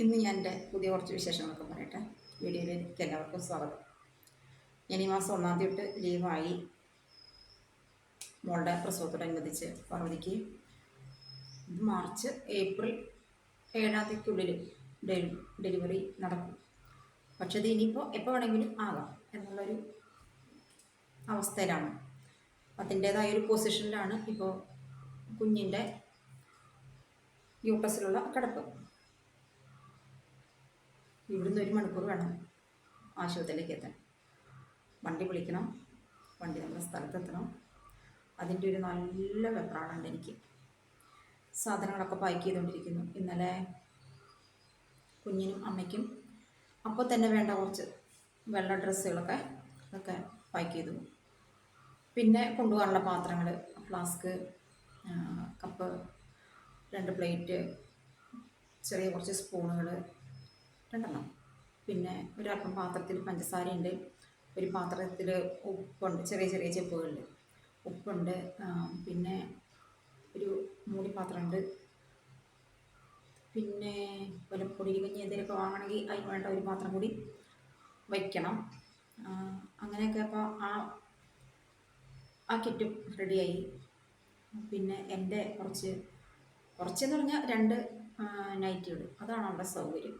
ഇന്ന് ഞാൻ എന്റെ പുതിയ കുറച്ച് വിശേഷങ്ങളൊക്കെ പറയട്ടെ. വീഡിയോയിലേക്ക് എല്ലാവർക്കും സ്വാഗതം. ഞാൻ ഈ മാസം ഒന്നാം തീയതി തൊട്ട് ലീവായി. മോളുടെ പ്രസവത്തോടനുബന്ധിച്ച് പാർവതിക്ക് ഇത് മാർച്ച് ഏപ്രിൽ ഏഴാം തീയതിക്കുള്ളിൽ ഡെലി ഡെലിവറി നടക്കും. പക്ഷേ ഇത് ഇനിയിപ്പോൾ എപ്പോൾ വേണമെങ്കിലും ആകാം എന്നുള്ളൊരു അവസ്ഥയിലാണ്. അതിന്റേതായ ഒരു പൊസിഷനിലാണ് ഇപ്പോൾ കുഞ്ഞിന്റെ യൂട്ടസിലുള്ള കിടപ്പ്. ഇവിടുന്ന് ഒരു മണിക്കൂർ വേണം ആശുപത്രിയിലേക്ക് എത്താൻ. വണ്ടി വിളിക്കണം. വണ്ടി നമ്മുടെ സ്ഥലത്തെത്തണം. അതിന്റെ ഒരു നല്ല വെപ്രാളുണ്ട് എനിക്ക്. സാധനങ്ങളൊക്കെ പാക്ക് ചെയ്തുകൊണ്ടിരിക്കുന്നു. ഇന്നലെ കുഞ്ഞിനും അമ്മയ്ക്കും അപ്പോൾ തന്നെ വേണ്ട കുറച്ച് വെള്ള ഡ്രസ്സുകളൊക്കെ അതൊക്കെ പാക്ക് ചെയ്തു. പിന്നെ കൊണ്ടുപോകാനുള്ള പാത്രങ്ങൾ ഫ്ലാസ്ക് കപ്പ് രണ്ട് പ്ലേറ്റ് ചെറിയ കുറച്ച് സ്പൂണുകൾ രണ്ടെണ്ണം. പിന്നെ ഒരല്പം പാത്രത്തിൽ പഞ്ചസാരയുണ്ട്. ഒരു പാത്രത്തിൽ ഉപ്പുണ്ട്. ചെറിയ ചെറിയ ചെപ്പുകളുണ്ട് ഉപ്പുണ്ട്. പിന്നെ ഒരു മൂടി പാത്രമുണ്ട്. പിന്നെ വല്ല പൊടി കഞ്ഞി എന്തെങ്കിലുമൊക്കെ വാങ്ങണമെങ്കിൽ അതിന് വേണ്ട ഒരു പാത്രം കൂടി വയ്ക്കണം. അങ്ങനെയൊക്കെ അപ്പോൾ ആ ആ കിറ്റും റെഡിയായി. പിന്നെ എന്റെ കുറച്ച് കുറച്ചെന്ന് പറഞ്ഞാൽ രണ്ട് നൈറ്റികൾ. അതാണ് അവിടെ സൗകര്യം.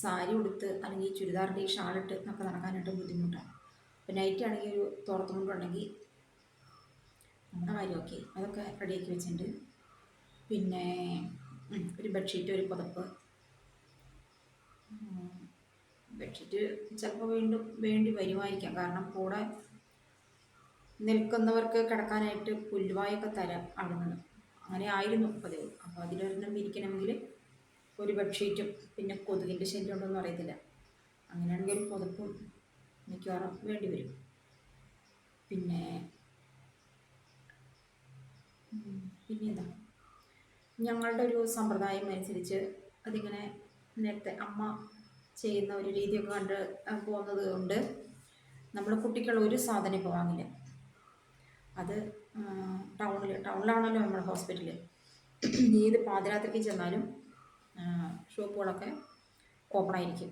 സാരി ഉടുത്ത് അല്ലെങ്കിൽ ചുരിദാറിന്റെ ഈ ഷാളിട്ട് നമുക്ക് നടക്കാനായിട്ട് ബുദ്ധിമുട്ടാണ്. അപ്പോൾ നൈറ്റ് ആണെങ്കിൽ ഒരു തുറത്തുകൊണ്ടുണ്ടെങ്കിൽ നമ്മുടെ കാര്യമൊക്കെ അതൊക്കെ റെഡിയാക്കി വെച്ചിട്ടുണ്ട്. പിന്നെ ഒരു ബെഡ്ഷീറ്റ് ഒരു പുതപ്പ്. ബെഡ്ഷീറ്റ് ചിലപ്പോൾ വീണ്ടും വേണ്ടി വരുമായിരിക്കാം. കാരണം കൂടെ നിൽക്കുന്നവർക്ക് കിടക്കാനായിട്ട് പുല്ലുവായൊക്കെ തരാം അവിടെ നിന്ന് അങ്ങനെ ആയിരുന്നു പതിവ്. അപ്പോൾ അതിലൊരെണ്ണം ഇരിക്കണമെങ്കിൽ ഒരു ബെഡ്ഷീറ്റും പിന്നെ കൊതുകിന്റെ ശല്യം ഉണ്ടോയെന്ന് അറിയത്തില്ല. അങ്ങനെയാണെങ്കിൽ ഒരു പുതപ്പും മിക്കവാറും വേണ്ടി വരും. പിന്നെ പിന്നെ എന്താ? ഞങ്ങളുടെ ഒരു സമ്പ്രദായം അനുസരിച്ച് അതിങ്ങനെ നേരത്തെ അമ്മ ചെയ്യുന്ന ഒരു രീതിയൊക്കെ കണ്ട് പോകുന്നത് കൊണ്ട് നമ്മൾ കുട്ടിക്കുള്ള ഒരു സാധനം ഇപ്പോൾ വാങ്ങില്ല. അത് ടൗണിൽ ടൗണിലാണല്ലോ നമ്മുടെ ഹോസ്പിറ്റൽ ഏത് പാതിരാത്രിക്ക് ചെന്നാലും ഷോപ്പുകളൊക്കെ ഓപ്പൺ ആയിരിക്കും.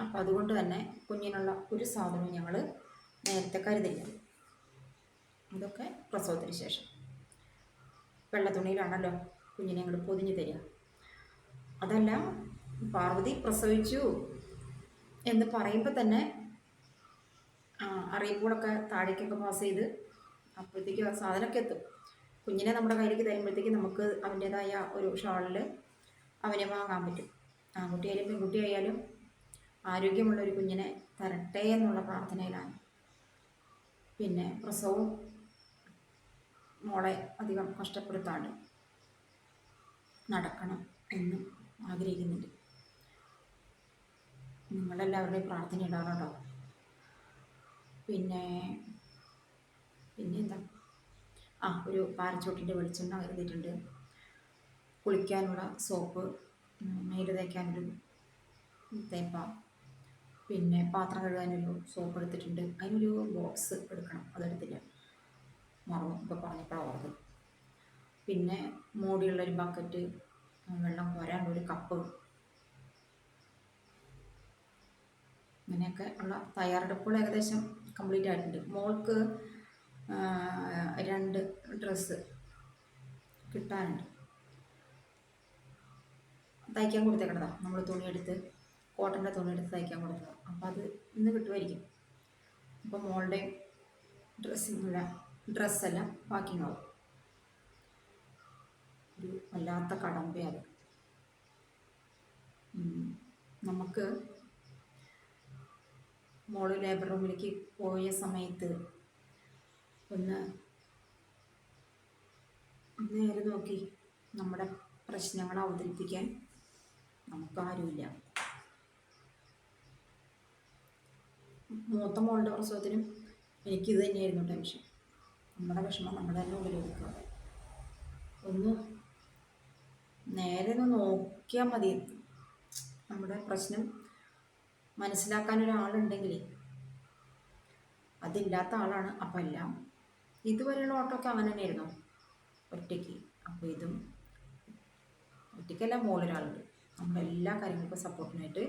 അപ്പം അതുകൊണ്ട് തന്നെ കുഞ്ഞിനുള്ള ഒരു സാധനവും ഞങ്ങൾ നേരത്തെ കരുതില്ല ഇതൊക്കെ പ്രസവത്തിന് ശേഷം. വെള്ള തുണിയിലാണല്ലോ കുഞ്ഞിനെ ഞങ്ങൾ പൊതിഞ്ഞ് തരിക. അതല്ല പാർവതി പ്രസവിച്ചു എന്ന് പറയുമ്പോൾ തന്നെ അറിയിപ്പുകളൊക്കെ താഴേക്കൊക്കെ പാസ് ചെയ്ത് അപ്പോഴത്തേക്ക് സാധനമൊക്കെ എത്തും. കുഞ്ഞിനെ നമ്മുടെ കയ്യിലേക്ക് തരുമ്പോഴത്തേക്ക് നമുക്ക് അവന്റേതായ ഒരു ഷാളിൽ അവനെ വാങ്ങാൻ പറ്റും. ആൺകുട്ടിയായാലും പെൺകുട്ടിയായാലും ആരോഗ്യമുള്ള ഒരു കുഞ്ഞിനെ തരട്ടെ എന്നുള്ള പ്രാർത്ഥനയിലാണ്. പിന്നെ പ്രസവവും മോളെ അധികം കഷ്ടപ്പെടുത്താണ്ട് നടക്കണം എന്ന് ആഗ്രഹിക്കുന്നുണ്ട്. നിങ്ങളെല്ലാവരുടെയും പ്രാർത്ഥന ഇടാറുണ്ടോ? പിന്നെ പിന്നെ എന്താ ആ ഒരു പാരച്ചോട്ടിന്റെ വെളിച്ചെണ്ണ കരുതിയിട്ടുണ്ട് കുളിക്കാനുള്ള സോപ്പ് മേൽ തേക്കാനൊരു തേപ്പ. പിന്നെ പാത്രം കഴുകാനൊരു സോപ്പ് എടുത്തിട്ടുണ്ട്. അതിനൊരു ബോക്സ് എടുക്കണം. അതെടുത്തില്ല. മറന്നു. ഇപ്പോൾ പറഞ്ഞപ്പോഴാണ് ഓർമ്മ പിന്നെ മൂടിയുള്ളൊരു ബക്കറ്റ് വെള്ളം കോരാനുള്ളൊരു കപ്പ്. അങ്ങനെയൊക്കെ ഉള്ള തയ്യാറെടുപ്പുകൾ ഏകദേശം കംപ്ലീറ്റ് ആയിട്ടുണ്ട്. മോൾക്ക് രണ്ട് ഡ്രസ്സ് കിട്ടാനുണ്ട്. തയ്ക്കാൻ കൊടുത്തേക്കണതാ. നമ്മൾ തുണിയെടുത്ത് കോട്ടന്റെ തുണിയെടുത്ത് തയ്ക്കാൻ കൊടുത്തത്. അപ്പോൾ അത് ഇന്ന് കിട്ടുമായിരിക്കും. അപ്പോൾ മോളുടെ ഡ്രസ്സിനുള്ള ഡ്രസ്സെല്ലാം പാക്കിങ് ആവും. ഒരു വല്ലാത്ത കടമ്പയത് ഉം. നമുക്ക് മോൾ ലേബർ റൂമിലേക്ക് പോയ സമയത്ത് ഒന്ന് നേരെ നോക്കി നമ്മുടെ പ്രശ്നങ്ങൾ അവതരിപ്പിക്കാൻ നമുക്കാരുമില്ല. മൂത്ത മോളുടെ പ്രസവത്തിനും എനിക്കിത് തന്നെയായിരുന്നു ടെൻഷൻ നമ്മുടെ വിഷമം നമ്മുടെ തന്നെ ഉള്ളിൽ ഒതുക്കുക ഒന്ന് നേരെ ഒന്ന് നോക്കിയാൽ മതി. നമ്മുടെ പ്രശ്നം മനസ്സിലാക്കാൻ ഒരാളുണ്ടെങ്കിൽ അതില്ലാത്ത ആളാണ്. അപ്പം എല്ലാം ഇതുവരെയുള്ള ഓട്ടമൊക്കെ അവൻ തന്നെയായിരുന്നു. ഒറ്റയ്ക്ക്. അപ്പോൾ ഇതും ഒറ്റയ്ക്കല്ല മോളൊരാളുണ്ട്. നമ്മുടെ എല്ലാ കാര്യങ്ങൾക്കും സപ്പോർട്ടിനായിട്ട്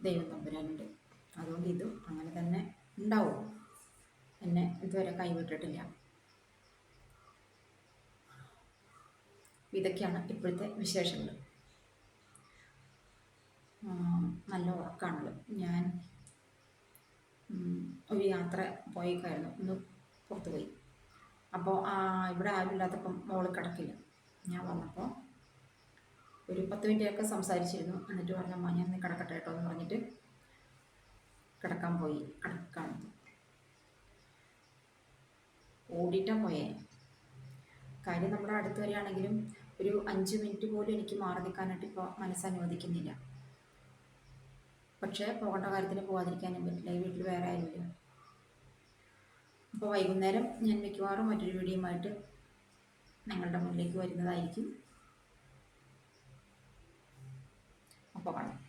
ദൈവം തമ്പുരാനുണ്ട്. അതുകൊണ്ട് ഇതും അങ്ങനെ തന്നെ ഉണ്ടാവും. എന്നെ ഇതുവരെ കൈവിട്ടിട്ടില്ല. ഇതൊക്കെയാണ് ഇപ്പോഴത്തെ വിശേഷങ്ങൾ നല്ല ഉറക്കമാണല്ലോ ഞാൻ ഒരു യാത്ര പോയേക്കായിരുന്നു. ഒന്ന് പുറത്തുപോയി. അപ്പോൾ ഇവിടെ ആരുമില്ലാത്തപ്പം മോൾ കിടക്കില്ല. ഞാൻ വന്നപ്പോൾ പത്ത് മിനിറ്റൊക്കെ സംസാരിച്ചിരുന്നു. എന്നിട്ട് പറഞ്ഞു അമ്മ ഞാൻ കിടക്കട്ടെ കേട്ടോ എന്ന് പറഞ്ഞിട്ട് കിടക്കാൻ പോയി. കിടക്കാൻ. ഓടിയിട്ടാണ് പോയേ. കാര്യം നമ്മുടെ അടുത്ത് വരികയാണെങ്കിലും ഒരു അഞ്ച് മിനിറ്റ് പോലും എനിക്ക് മാറി നിൽക്കാനായിട്ട് ഇപ്പോൾ മനസ്സനുവദിക്കുന്നില്ല പക്ഷേ പോകേണ്ട കാര്യത്തിന് പോകാതിരിക്കാനും പറ്റില്ല. ഈ വീട്ടിൽ വേറെ ആരുമില്ല. അപ്പോൾ വൈകുന്നേരം ഞാൻ മിക്കവാറും മറ്റൊരു വീഡിയോയുമായിട്ട് നിങ്ങളുടെ മുന്നിലേക്ക് വരുന്നതായിരിക്കും. അപ്പോൾ കാണാം